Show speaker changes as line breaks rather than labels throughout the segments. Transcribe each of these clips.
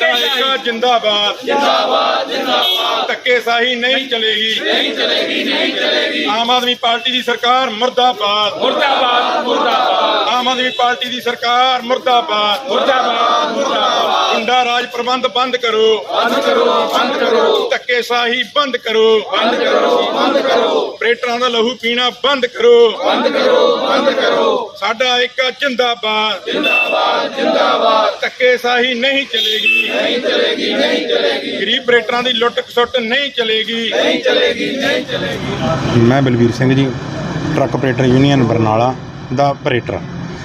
ਏਕਾ ਜਿੰਦਾਬਾਦ। ਜਿੰਦਾਬਾਦ। ਜਿੰਦਾਬਾਦ ਧੱਕੇ ਸਾਹੀ ਨਹੀਂ ਚਲੇਗੀ ਨਹੀਂ ਚਲੇਗੀ। ਨਹੀਂ ਚਲੇਗੀ। ਆਮ ਆਦਮੀ ਪਾਰਟੀ ਦੀ ਸਰਕਾਰ ਮੁਰਦਾਬਾਦ। ਮੁਰਦਾਬਾਦ ਮੁਰਦਾਬਾਦ। ਆਮ ਆਦਮੀ ਪਾਰਟੀ ਦੀ ਸਰਕਾਰ ਮੁਰਦਾਬਾਦ। ਮੁਰਦਾਬਾਦ ਮੁਰਦਾਬਾਦ। ਗੁੰਡਾ ਰਾਜ ਪ੍ਰਬੰਧ ਬੰਦ ਕਰੋ। ਬੰਦ ਕਰੋ ਬੰਦ ਕਰੋ। ਧੱਕੇ ਸਾਹੀ ਬੰਦ ਕਰੋ। ਬੰਦ ਕਰੋ ਬੰਦ ਕਰੋ। ਆਪਰੇਟਰਾਂ ਦਾ ਲਹੂ ਪੀਣਾ ਬੰਦ ਕਰੋ। ਬੰਦ ਕਰੋ ਬੰਦ ਕਰੋ ਸਾਡਾ ਏਕਾ ਜਿੰਦਾਬਾਦ। ਜਿੰਦਾਬਾਦ ਜਿੰਦਾਬਾਦ। ਧੱਕੇ ਸਾਹੀ ਨਹੀਂ ਚਲੇਗੀ। ਨਹੀਂ ਚਲੇਗੀ ਨਹੀਂ ਚਲੇਗੀ। ਗਰੀਬ ਆਪਰੇਟਰਾਂ ਦੀ ਲੁੱਟ ਖਸੁੱਟ ਨਹੀਂ ਚਲੇਗੀ। ਨਹੀਂ ਚਲੇਗੀ ਨਹੀਂ ਚਲੇਗੀ।
ਮੈਂ Balvir Singh ji truck operator union Barnala ਦਾ ਆਪਰੇਟਰ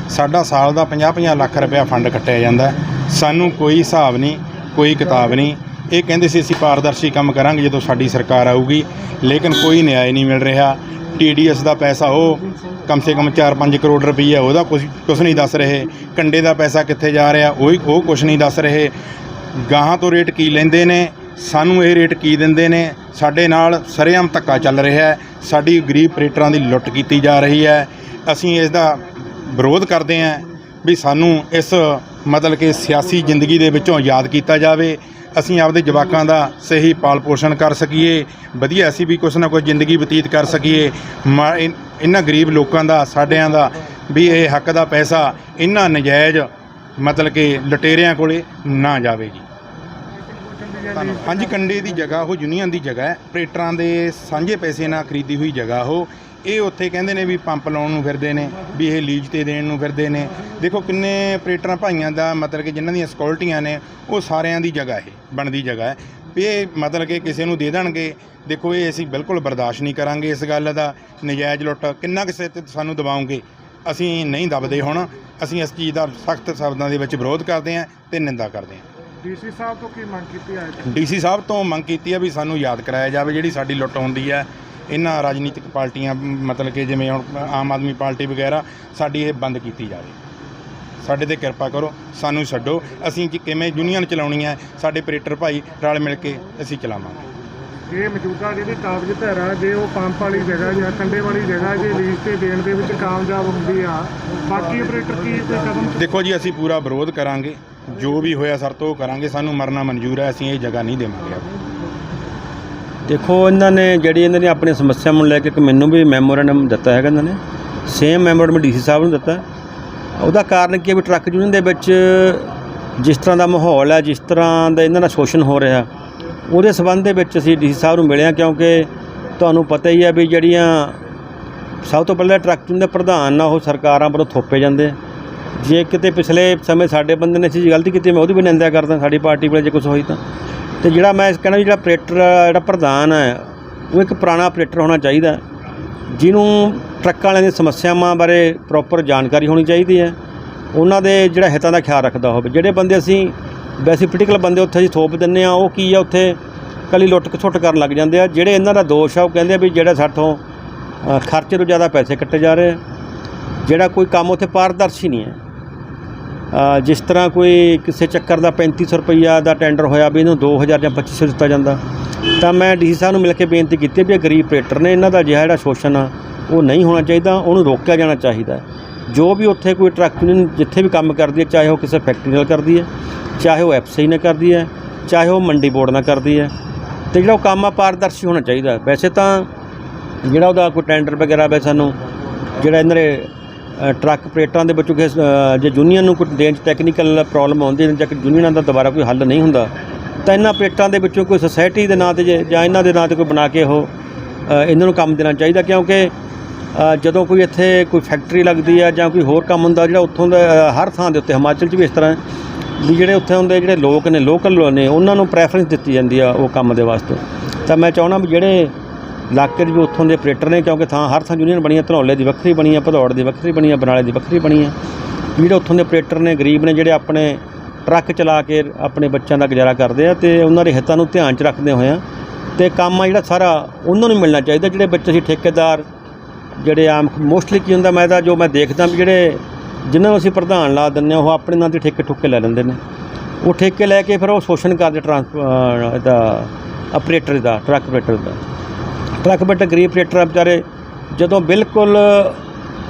ਸਾਡਾ ਸਾਲ ਦਾ 50-50 ਲੱਖ ਰੁਪਇਆ ਫੰਡ ਕੱਟਿਆ ਜਾਂਦਾ। ਸਾਨੂੰ ਕੋਈ ਹਿਸਾਬ ਨਹੀਂ ਕੋਈ ਕਿਤਾਬ ਨਹੀਂ। ਇਹ ਕਹਿੰਦੇ ਸੀ ਅਸੀਂ ਪਾਰਦਰਸ਼ੀ ਕੰਮ ਕਰਾਂਗੇ ਜਦੋਂ ਸਾਡੀ ਸਰਕਾਰ ਆਊਗੀ। ਲੇਕਿਨ ਕੋਈ ਨਿਆਂ ਨਹੀਂ ਮਿਲ ਰਿਹਾ। ਟੀਡੀਐਸ ਦਾ ਪੈਸਾ ਉਹ ਕਮ ਸੇ ਕਮ 4-5 ਕਰੋੜ ਰੁਪਈਆ ਉਹਦਾ ਕੁਝ ਕੁਝ ਨਹੀਂ ਦੱਸ ਰਹੇ। ਕੰਡੇ ਦਾ ਪੈਸਾ ਕਿੱਥੇ ਜਾ ਰਿਹਾ, ਉਹ ਹੀ- ਉਹ ਕੁਝ ਨਹੀਂ ਦੱਸ ਰਹੇ। ਗਾਹਾਂ ਤੋਂ ਰੇਟ ਕੀ ਲੈਂਦੇ ਨੇ? ਸਾਨੂੰ ਇਹ ਰੇਟ ਕੀ ਦਿੰਦੇ ਨੇ? ਸਾਡੇ ਨਾਲ ਸਰੇਆਮ ਧੱਕਾ ਚੱਲ ਰਿਹਾ ਹੈ। ਸਾਡੀ ਗਰੀਬ ਆਪਰੇਟਰਾਂ ਦੀ ਲੁੱਟ ਕੀਤੀ ਜਾ ਰਹੀ ਹੈ। ਅਸੀਂ ਇਸ ਦਾ ਵਿਰੋਧ ਕਰਦੇ ਹਾਂ ਵੀ ਸਾਨੂੰ ਇਸ ਮਤਲਬ ਕਿ ਸਿਆਸੀ ਜ਼ਿੰਦਗੀ ਦੇ ਵਿੱਚੋਂ ਯਾਦ ਕੀਤਾ ਜਾਵੇ। ਅਸੀਂ ਆਪਦੇ ਜਵਾਕਾਂ ਦਾ ਸਹੀ ਪਾਲ ਪੋਸ਼ਣ ਕਰ ਸਕੀਏ, ਵਧੀਆ ਅਸੀਂ ਵੀ ਕੁਛ ਨਾ ਕੁਛ ਜ਼ਿੰਦਗੀ ਬਤੀਤ ਕਰ ਸਕੀਏ। ਮਾ- ਇਨ- ਇਹਨਾਂ ਗਰੀਬ ਲੋਕਾਂ ਦਾ, ਸਾਡਿਆਂ ਦਾ ਵੀ ਇਹ ਹੱਕ ਦਾ ਪੈਸਾ ਇਹਨਾਂ ਨਜਾਇਜ਼ ਮਤਲਬ ਕਿ ਲਟੇਰਿਆਂ ਕੋਲੇ ਨਾ ਜਾਵੇ ਜੀ। ਧੰਨਵਾਦ। ਹਾਂਜੀ, ਕੰਡੇ ਦੀ ਜਗ੍ਹਾ ਉਹ ਯੂਨੀਅਨ ਦੀ ਜਗ੍ਹਾ ਹੈ। ਆਪਰੇਟਰਾਂ ਦੇ ਸਾਂਝੇ ਪੈਸੇ ਨਾਲ ਖਰੀਦੀ ਹੋਈ ਜਗ੍ਹਾ ਉਹ। ਇਹ ਉੱਥੇ ਕਹਿੰਦੇ ਨੇ ਵੀ ਪੰਪ ਲਾਉਣ ਨੂੰ ਫਿਰਦੇ ਨੇ ਵੀ ਇਹ ਲੀਜ਼ ਤੇ ਦੇਣ ਨੂੰ ਫਿਰਦੇ ਨੇ। ਦੇਖੋ ਕਿੰਨੇ ਆਪਰੇਟਰਾਂ ਭਾਈਆਂ ਦਾ ਮਤਲਬ ਕਿ ਜਿਨ੍ਹਾਂ ਦੀਆਂ ਸਿਕਿਉਰਟੀਆਂ ਨੇ ਉਹ ਸਾਰਿਆਂ ਦੀ ਜਗ੍ਹਾ ਇਹ ਬਣਦੀ ਜਗ੍ਹਾ ਹੈ। ਵੀ ਇਹ ਮਤਲਬ ਕਿ ਕਿਸੇ ਨੂੰ ਦੇ ਦੇਣਗੇ ਦੇਖੋ ਇਹ ਅਸੀਂ ਬਿਲਕੁਲ ਬਰਦਾਸ਼ਤ ਨਹੀਂ ਕਰਾਂਗੇ ਇਸ ਗੱਲ ਦਾ ਨਜਾਇਜ਼ ਲੁੱਟ ਕਿੰਨਾ ਕਿਸੇ ਤੇ ਸਾਨੂੰ ਦਬਾਉਂਗੇ ਅਸੀਂ ਨਹੀਂ ਦਬਦੇ ਹੁਣ ਅਸੀਂ ਇਸ ਚੀਜ਼ ਦਾ ਸਖਤ ਸ਼ਬਦਾਂ ਦੇ ਵਿੱਚ ਵਿਰੋਧ ਕਰਦੇ ਹਾਂ ਤੇ ਨਿੰਦਾ ਕਰਦੇ ਹਾਂ।
ਡੀਸੀ ਸਾਹਿਬ ਤੋਂ ਕੀ ਮੰਗ ਕੀਤੀ ਹੈ?
ਡੀਸੀ ਸਾਹਿਬ ਤੋਂ ਮੰਗ ਕੀਤੀ ਹੈ ਵੀ ਸਾਨੂੰ ਯਾਦ ਕਰਾਇਆ ਜਾਵੇ ਜਿਹੜੀ ਸਾਡੀ ਲੁੱਟ ਹੁੰਦੀ ਹੈ ਇਹਨਾਂ ਰਾਜਨੀਤਿਕ ਪਾਰਟੀਆਂ ਮਤਲਬ ਕਿ ਜਿਵੇਂ ਹੁਣ ਆਮ ਆਦਮੀ ਪਾਰਟੀ ਵਗੈਰਾ ਸਾਡੀ ਇਹ ਬੰਦ ਕੀਤੀ ਜਾਵੇ। ਸਾਡੇ ਤੇ ਕਿਰਪਾ ਕਰੋ ਸਾਨੂੰ ਛੱਡੋ। ਅਸੀਂ ਜੀ ਕਿਵੇਂ ਯੂਨੀਅਨ ਚਲਾਉਣੀ ਹੈ ਸਾਡੇ ਆਪਰੇਟਰ ਭਾਈ ਰਲ ਮਿਲ ਕੇ ਅਸੀਂ ਚਲਾਵਾਂਗੇ।
ਇਹ ਮੌਜੂਦਾ ਜਿਹੜੀ ਕਾਬਜ਼ ਧਾਰਾ ਜੇ ਉਹ ਪੰਪ ਵਾਲੀ ਜਗ੍ਹਾ ਜਾਂ ਕੰਡੇ ਵਾਲੀ ਜਗ੍ਹਾ ਜੇ ਲੀਜ਼ ਤੇ ਦੇਣ ਦੇ ਵਿੱਚ ਕਾਮਯਾਬ ਹੁੰਦੀ ਆ ਬਾਕੀ ਆਪਰੇਟਰ ਕੀ ਕੋਈ ਕਦਮ
ਦੇਖੋ ਜੀ ਅਸੀਂ ਪੂਰਾ ਵਿਰੋਧ ਕਰਾਂਗੇ। ਜੋ ਵੀ ਹੋਇਆ ਸਰ ਤੋਂ ਕਰਾਂਗੇ। ਸਾਨੂੰ ਮਰਨਾ ਮਨਜ਼ੂਰ ਹੈ ਅਸੀਂ ਇਹ ਜਗ੍ਹਾ ਨਹੀਂ ਦੇਵਾਂਗੇ।
ਦੇਖੋ, ਇਹਨਾਂ ਨੇ ਜਿਹੜੀ ਇਹਨਾਂ ਨੇ ਆਪਣੀ ਸਮੱਸਿਆ ਨੂੰ ਲੈ ਕੇ ਇੱਕ ਮੈਨੂੰ ਵੀ ਮੈਮੋਰੈਂਡਮ ਦਿੱਤਾ ਹੈਗਾ ਇਹਨਾਂ ਨੇ। ਸੇਮ ਮੈਮੋਰੈਂਡਮ ਡੀਸੀ ਸਾਹਿਬ ਨੂੰ ਦਿੱਤਾ। ਉਹਦਾ ਕਾਰਨ ਕੀ ਹੈ? ਵੀ ਟਰੱਕ ਯੂਨੀਅਨ ਦੇ ਵਿੱਚ ਜਿਸ ਤਰ੍ਹਾਂ ਦਾ ਮਾਹੌਲ ਹੈ, ਜਿਸ ਤਰ੍ਹਾਂ ਦਾ ਇਹਨਾਂ ਦਾ ਸ਼ੋਸ਼ਣ ਹੋ ਰਿਹਾ, ਉਹਦੇ ਸਬੰਧ ਦੇ ਵਿੱਚ ਅਸੀਂ ਡੀਸੀ ਸਾਹਿਬ ਨੂੰ ਮਿਲਿਆ ਕਿਉਂਕਿ ਤੁਹਾਨੂੰ ਪਤਾ ਹੀ ਹੈ ਵੀ ਜਿਹੜੀਆਂ ਸਭ ਤੋਂ ਪਹਿਲਾਂ ਟਰੱਕ ਯੂਨੀਅਨ ਦੇ ਪ੍ਰਧਾਨ ਨਾ ਉਹ ਸਰਕਾਰਾਂ ਵੱਲੋਂ ਥੋਪੇ ਜਾਂਦੇ। ਜੇ ਕਿਤੇ ਪਿਛਲੇ ਸਮੇਂ ਸਾਡੇ ਬੰਦੇ ਨੇ ਅਸੀਂ ਗਲਤੀ ਕੀਤੀ, ਮੈਂ ਉਹਦੀ ਵੀ ਨਿੰਦਿਆ ਕਰਦਾ ਸਾਡੀ ਪਾਰਟੀ ਵੇਲੇ ਜੇ ਕੁਝ ਹੋਈ ਤਾਂ। ਤੇ ਜਿਹੜਾ ਮੈਂ ਕਹਿੰਦਾ ਜਿਹੜਾ ਆਪਰੇਟਰ ਜਿਹੜਾ ਪ੍ਰਧਾਨ ਹੈ ਉਹ ਇੱਕ ਪੁਰਾਣਾ ਆਪਰੇਟਰ ਹੋਣਾ ਚਾਹੀਦਾ ਜਿਹਨੂੰ ਟਰੱਕਾਂ ਵਾਲਿਆਂ ਦੀਆਂ ਸਮੱਸਿਆਵਾਂ ਬਾਰੇ ਪ੍ਰੋਪਰ ਜਾਣਕਾਰੀ ਹੋਣੀ ਚਾਹੀਦੀ ਹੈ ਉਹਨਾਂ ਦੇ ਜਿਹੜਾ ਹਿੱਤਾਂ ਦਾ ਖਿਆਲ ਰੱਖਦਾ ਹੋਵੇ। ਜਿਹੜੇ ਬੰਦੇ ਅਸੀਂ ਵੈਸੇ ਪੋਲੀਟੀਕਲ ਬੰਦੇ ਉੱਥੇ ਅਸੀਂ ਥੋਪ ਦਿੰਨੇ ਆ ਉਹ ਕੀ ਆ ਉੱਥੇ ਕਲੀ ਲੁੱਟ ਖਸੁੱਟ ਕਰਨ ਲੱਗ ਜਾਂਦੇ ਆ। ਜਿਹੜੇ ਇਹਨਾਂ ਦਾ ਦੋਸ਼ ਆ ਉਹ ਕਹਿੰਦੇ ਆ ਵੀ ਜਿਹੜਾ ਸਾਥੋਂ ਅ, ਖਰਚੇ ਤੋਂ ਜ਼ਿਆਦਾ ਪੈਸੇ ਕੱਟੇ ਜਾ ਰਹੇ ਜਿਹੜਾ ਕੋਈ ਕੰਮ ਉੱਥੇ ਪਾਰਦਰਸ਼ੀ ਨਹੀਂ ਹੈ। ਜਿਸ ਤਰ੍ਹਾਂ ਕੋਈ ਕਿਸੇ ਚੱਕਰ ਦਾ 3500 ਰੁਪਈਆ ਦਾ ਟੈਂਡਰ ਹੋਇਆ ਵੀ ਇਹਨੂੰ 2000 ਜਾਂ 2500 ਦਿੱਤਾ ਜਾਂਦਾ, ਤਾਂ ਮੈਂ ਡੀਸੀ ਸਾਹਿਬ ਨੂੰ ਮਿਲ ਕੇ ਬੇਨਤੀ ਕੀਤੀ ਵੀ ਇਹ ਗਰੀਬ ਆਪਰੇਟਰ ਨੇ, ਇਹਨਾਂ ਦਾ ਜਿਹੜਾ ਜਿਹੜਾ ਸ਼ੋਸ਼ਣ ਆ, ਉਹ ਨਹੀਂ ਹੋਣਾ ਚਾਹੀਦਾ, ਉਹਨੂੰ ਰੋਕਿਆ ਜਾਣਾ ਚਾਹੀਦਾ ਜੋ ਵੀ ਉੱਥੇ ਕੋਈ ਟਰੱਕ ਯੂਨੀਅਨ ਜਿੱਥੇ ਵੀ ਕੰਮ ਕਰਦੀ ਹੈ, ਚਾਹੇ ਉਹ ਕਿਸੇ ਫੈਕਟਰੀ ਨਾਲ ਕਰਦੀ ਹੈ, ਚਾਹੇ ਉਹ ਐਫਸੀ ਨਾਲ ਕਰਦੀ ਹੈ, ਚਾਹੇ ਉਹ ਮੰਡੀ ਬੋਰਡ ਨਾਲ ਕਰਦੀ ਹੈ, ਤੇ ਜਿਹੜਾ ਉਹ ਕੰਮ ਆ ਪਾਰਦਰਸ਼ੀ ਹੋਣਾ ਚਾਹੀਦਾ ਵੈਸੇ ਤਾਂ ਜਿਹੜਾ ਉਹਦਾ ਕੋਈ ਟੈਂਡਰ ਵਗੈਰਾ ਵੇ ਸਾਨੂੰ, ਜਿਹੜਾ ਇਹਨਾਂ ਦੇ ਟਰੱਕ ਆਪਰੇਟਰਾਂ ਦੇ ਵਿੱਚੋਂ ਕਿਸੇ ਜੇ ਯੂਨੀਅਨ ਨੂੰ ਕੋਈ ਦੇਣ 'ਚ ਟੈਕਨੀਕਲ ਪ੍ਰੋਬਲਮ ਆਉਂਦੀ ਹੈ, ਜਾਂ ਯੂਨੀਅਨਾਂ ਦਾ ਦੁਬਾਰਾ ਕੋਈ ਹੱਲ ਨਹੀਂ ਹੁੰਦਾ, ਤਾਂ ਇਹਨਾਂ ਆਪਰੇਟਰਾਂ ਦੇ ਵਿੱਚੋਂ ਕੋਈ ਸੁਸਾਇਟੀ ਦੇ ਨਾਂ ਤੇ ਜੇ- ਜਾਂ ਇਹਨਾਂ ਦੇ ਨਾਂ ਤੇ ਕੋਈ ਬਣਾ ਕੇ ਉਹ ਇਹਨਾਂ ਨੂੰ ਕੰਮ ਦੇਣਾ ਚਾਹੀਦਾ, ਕਿਉਂਕਿ ਜਦੋਂ ਕੋਈ ਇੱਥੇ ਕੋਈ ਫੈਕਟਰੀ ਲੱਗਦੀ ਹੈ, ਜਾਂ ਕੋਈ ਹੋਰ ਕੰਮ ਹੁੰਦਾ, ਜਿਹੜਾ ਉੱਥੋਂ ਦਾ ਹਰ ਥਾਂ ਦੇ ਉੱਤੇ, ਹਿਮਾਚਲ 'ਚ ਵੀ ਇਸ ਤਰ੍ਹਾਂ, ਵੀ ਜਿਹੜੇ ਉੱਥੇ ਹੁੰਦੇ ਜਿਹੜੇ ਲੋਕ ਨੇ ਲੋਕਲ ਨੇ, ਉਹਨਾਂ ਨੂੰ ਪ੍ਰੈਫਰੈਂਸ ਦਿੱਤੀ ਜਾਂਦੀ ਆ ਉਹ ਕੰਮ ਦੇ ਵਾਸਤੇ। ਤਾਂ ਮੈਂ ਚਾਹੁੰਦਾ ਵੀ ਜਿਹੜੇ ਇਲਾਕੇ ਦੇ ਵੀ ਉੱਥੋਂ ਦੇ ਆਪਰੇਟਰ ਨੇ, ਕਿਉਂਕਿ ਥਾਂ ਹਰ ਥਾਂ ਯੂਨੀਅਨ ਬਣੀ ਹੈ ਧਨੌਲੇ ਦੀ ਵੱਖਰੀ ਬਣੀ ਹੈ ਭਦੌੜ ਦੀ ਵੱਖਰੀ ਬਣੀ ਆ, ਬਰਨਾਲੇ ਦੀ ਵੱਖਰੀ ਬਣੀ ਹੈ ਜਿਹੜੇ ਉੱਥੋਂ ਦੇ ਆਪਰੇਟਰ ਨੇ, ਗਰੀਬ ਨੇ, ਜਿਹੜੇ ਆਪਣੇ ਟਰੱਕ ਚਲਾ ਕੇ ਆਪਣੇ ਬੱਚਿਆਂ ਦਾ ਗੁਜ਼ਾਰਾ ਕਰਦੇ ਆ ਤੇ ਉਹਨਾਂ ਦੇ ਹਿੱਤਾਂ ਨੂੰ ਧਿਆਨ 'ਚ ਰੱਖਦੇ ਹੋਏ ਹੋਇਆ ਤੇ ਕੰਮ ਆ ਜਿਹੜਾ ਸਾਰਾ, ਉਹਨਾਂ ਨੂੰ ਮਿਲਣਾ ਚਾਹੀਦਾ, ਜਿਹੜੇ ਬੱਚੇ ਸੀ ਠੇਕੇਦਾਰ, ਜਿਹੜੇ ਆਮ ਮੋਸਟਲੀ ਕੀ ਹੁੰਦਾ, ਮੈਂ ਤਾਂ ਜੋ ਮੈਂ ਦੇਖਦਾ ਵੀ ਜਿਹੜੇ ਜਿਨ੍ਹਾਂ ਨੂੰ ਅਸੀਂ ਪ੍ਰਧਾਨ ਲਾ ਦਿੰਦੇ ਹਾਂ ਉਹ ਆਪਣੇ ਨਾਂ ਤੇ ਠੇਕੇ ਠੁੱਕੇ ਲੈ ਲੈਂਦੇ ਨੇ। ਉਹ ਠੇਕੇ ਲੈ ਕੇ ਫਿਰ ਉਹ ਸ਼ੋਸ਼ਣ ਕਰਦੇ, ਟਰਾਂਸ ਇਹਦਾ ਆਪਰੇਟਰ ਦਾ, ਟਰੱਕ ਆਪਰੇਟਰ ਦਾ। ਟਰੱਕ ਆਪਰੇਟਰ ਗਰੀਬ ਆਪਰੇਟਰ ਵਿਚਾਰੇ ਜਦੋਂ ਬਿਲਕੁਲ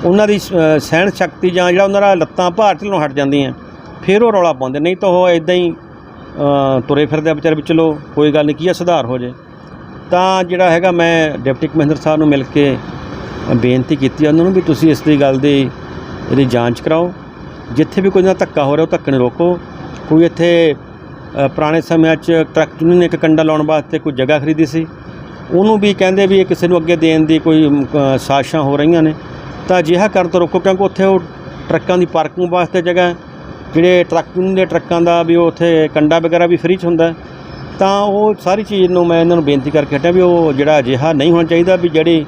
ਉਹਨਾਂ ਦੀ ਅ, ਸਹਿਣ ਸ਼ਕਤੀ ਜਾਂ ਜਿਹੜਾ ਉਹਨਾਂ ਦਾ ਲੱਤਾਂ ਭਾਰ ਢਲੋਂ ਹਟ ਜਾਂਦੀਆਂ ਫਿਰ ਉਹ ਰੌਲਾ ਪਾਉਂਦੇ ਨਹੀਂ ਤਾਂ ਉਹ ਇਦਾਂ ਹੀ ਤੁਰੇ ਫਿਰਦੇ ਵਿਚਾਰੇ ਵੀ ਚਲੋ ਕੋਈ ਗੱਲ ਨਹੀਂ ਕੀ ਆ ਸੁਧਾਰ ਹੋ ਜੇ। ਤਾਂ ਜਿਹੜਾ ਹੈਗਾ ਮੈਂ ਡਿਪਟੀ ਕਮਿਸ਼ਨਰ ਸਾਹਿਬ ਨੂੰ ਮਿਲ ਕੇ ਬੇਨਤੀ ਕੀਤੀ ਉਹਨਾਂ ਨੂੰ ਵੀ ਤੁਸੀਂ ਇਸ ਦੀ ਗੱਲ ਦੀ ਇਹਦੀ ਜਾਂਚ ਕਰਾਓ। ਜਿੱਥੇ ਵੀ ਕੋਈ ਨਾ ਧੱਕਾ ਹੋ ਰਿਹਾ ਉਹ ਧੱਕੇ ਨੂੰ ਰੋਕੋ। ਕੋਈ ਇੱਥੇ ਪੁਰਾਣੇ ਸਮਿਆਂ 'ਚ ਟਰੱਕ ਯੂਨੀਅਨ ਨੇ ਇੱਕ ਕੰਡਾ ਲਾਉਣ ਵਾਸਤੇ ਕੋਈ ਜਗ੍ਹਾ ਖਰੀਦੀ ਸੀ। ਉਹਨੂੰ ਵੀ ਕਹਿੰਦੇ ਵੀ ਇਹ ਕਿਸੇ ਨੂੰ ਅੱਗੇ ਦੇਣ ਦੀ ਕੋਈ ਸਾਜ਼ਿਸ਼ਾਂ ਹੋ ਰਹੀਆਂ ਨੇ ਤਾਂ ਅਜਿਹਾ ਕਰਨ ਤੋਂ ਰੋਕੋ ਕਿਉਂਕਿ ਉੱਥੇ ਉਹ ਟਰੱਕਾਂ ਦੀ ਪਾਰਕਿੰਗ ਵਾਸਤੇ ਜਗ੍ਹਾ। ਜਿਹੜੇ ਟਰੱਕ ਯੂਨੀਅਨ ਦੇ ਟਰੱਕਾਂ ਦਾ ਵੀ ਉਹ ਉੱਥੇ ਕੰਡਾ ਵਗੈਰਾ ਵੀ ਫ੍ਰੀ 'ਚ ਹੁੰਦਾ। ਤਾਂ ਉਹ ਸਾਰੀ ਚੀਜ਼ ਨੂੰ ਮੈਂ ਇਹਨਾਂ ਨੂੰ ਬੇਨਤੀ ਕਰਕੇ ਹਟਿਆ ਵੀ ਉਹ ਜਿਹੜਾ ਅਜਿਹਾ ਨਹੀਂ ਹੋਣਾ ਚਾਹੀਦਾ ਵੀ ਜਿਹੜੀ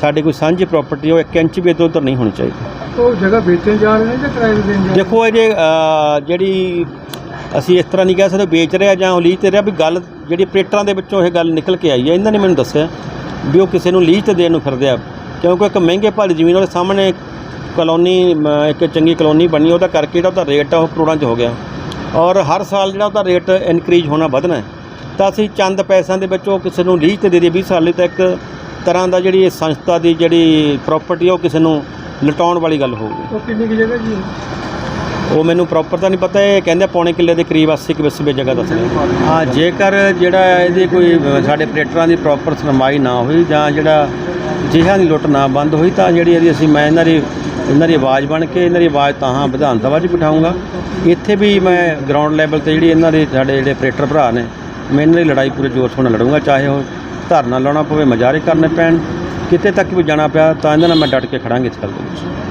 ਸਾਡੀ ਕੋਈ ਸਾਂਝੀ ਪ੍ਰਾਪਰਟੀ ਉਹ 1 ਇੰਚ ਵੀ ਇੱਧਰ ਉੱਧਰ ਨਹੀਂ ਹੋਣੀ ਚਾਹੀਦੀ
ਉਹ ਜਗ੍ਹਾ ਵੇਚਣ ਜਾ ਰਹੇ ਨੇ ਜਾਂ ਕਿਰਾਏ ਦੇਣ ਜਾ
ਦੇਖੋ ਇਹ ਜਿਹੜੀ ਅਸੀਂ ਇਸ ਤਰ੍ਹਾਂ ਨਹੀਂ ਕਹਿ ਸਕਦੇ ਵੇਚ ਰਿਹਾ ਜਾਂ ਉਹ ਲੀਜ਼ ਤੇ ਰਿਹਾ ਵੀ ਗੱਲ ਜਿਹੜੀ ਆਪਰੇਟਰਾਂ ਦੇ ਵਿੱਚੋਂ ਇਹ ਗੱਲ ਨਿਕਲ ਕੇ ਆਈ ਹੈ, ਇਹਨਾਂ ਨੇ ਮੈਨੂੰ ਦੱਸਿਆ ਵੀ ਉਹ ਕਿਸੇ ਨੂੰ ਲੀਜ਼ ਤੇ ਦੇਣ ਨੂੰ ਫਿਰਦੇ ਆ। ਕਿਉਂਕਿ ਇੱਕ ਮਹਿੰਗੇ ਭਾਰੀ ਜ਼ਮੀਨ ਉਹਦੇ ਸਾਹਮਣੇ ਕਲੋਨੀ ਇੱਕ ਚੰਗੀ ਕਲੋਨੀ ਬਣੀ, ਉਹਦਾ ਕਰਕੇ ਜਿਹੜਾ ਉਹਦਾ ਰੇਟ ਆ, ਉਹ ਕਰੋੜਾਂ 'ਚ ਹੋ ਗਿਆ। ਔਰ ਹਰ ਸਾਲ ਜਿਹੜਾ ਉਹਦਾ ਰੇਟ ਇਨਕਰੀਜ਼ ਹੋਣਾ ਵਧਣਾ ਤਾਂ ਅਸੀਂ ਚੰਦ ਪੈਸਿਆਂ ਦੇ ਵਿੱਚ ਉਹ ਕਿਸੇ ਨੂੰ ਲੀਜ਼ ਤੇ ਦੇ ਦੇ 20 ਸਾਲ ਲਈ ਤਾਂ ਇੱਕ ਤਰ੍ਹਾਂ ਦਾ ਜਿਹੜੀ ਇਹ ਸੰਸਥਾ ਦੀ ਜਿਹੜੀ ਪ੍ਰਾਪਰਟੀ ਉਹ ਕਿਸੇ ਨੂੰ ਲਟਾਉਣ ਵਾਲੀ ਗੱਲ ਹੋਊਗੀ।
ਉਹ ਕਿੰਨੀ ਜਗ੍ਹਾ ਜੀ?
ਉਹ ਮੈਨੂੰ ਪ੍ਰੋਪਰ ਤਾਂ ਨਹੀਂ ਪਤਾ, ਇਹ ਕਹਿੰਦੇ ਪੌਣੇ ਕਿੱਲੇ ਦੇ ਕਰੀਬ 80 ਕੁ ਵਿਸਵੇ ਜਗ੍ਹਾ ਦੱਸ ਰਹੇ ਹਾਂ ਜੇਕਰ ਜਿਹੜਾ ਇਹਦੀ ਕੋਈ, ਸਾਡੇ ਆਪਰੇਟਰਾਂ ਦੀ ਪ੍ਰੋਪਰ ਸੁਣਵਾਈ ਨਾ ਹੋਈ ਜਾਂ ਜਿਹੜਾ ਜਿਹਾਂ ਦੀ ਲੁੱਟ ਨਾ ਬੰਦ ਹੋਈ, ਤਾਂ ਜਿਹੜੀ ਇਹਦੀ ਅਸੀਂ, ਮੈਂ ਇਹਨਾਂ ਦੀ ਇਹਨਾਂ ਦੀ ਆਵਾਜ਼ ਬਣ ਕੇ ਇਹਨਾਂ ਦੀ ਆਵਾਜ਼ ਤਾਂ ਹਾਂ ਵਿਧਾਨ ਸਭਾ 'ਚ ਵੀ ਬਿਠਾਊਂਗਾ। ਇੱਥੇ ਵੀ ਮੈਂ ਗਰਾਊਂਡ ਲੈਵਲ ਤੇ ਜਿਹੜੀ ਇਹਨਾਂ ਦੇ ਸਾਡੇ ਜਿਹੜੇ ਆਪਰੇਟਰ ਭਰਾ ਨੇ, ਮੈਂ ਇਹਨਾਂ ਦੀ ਲੜਾਈ ਪੂਰੇ ਜੋਰ ਸ਼ੋਰ ਨਾਲ ਲੜੂੰਗਾ, ਚਾਹੇ ਉਹ ਧਰਨਾ ਲਾਉਣਾ ਪਵੇ, ਮਜ਼ਾਰੇ ਕਰਨੇ ਪੈਣ। ਕਿਤੇ ਤੱਕ ਵੀ ਜਾਣਾ ਪਿਆ, ਤਾਂ ਇਹਨਾਂ ਨਾਲ ਮੈਂ ਡਟ ਕੇ ਖੜਾਂਗੇ ਇਸ ਗੱਲ ਦੇ ਵਿੱਚ।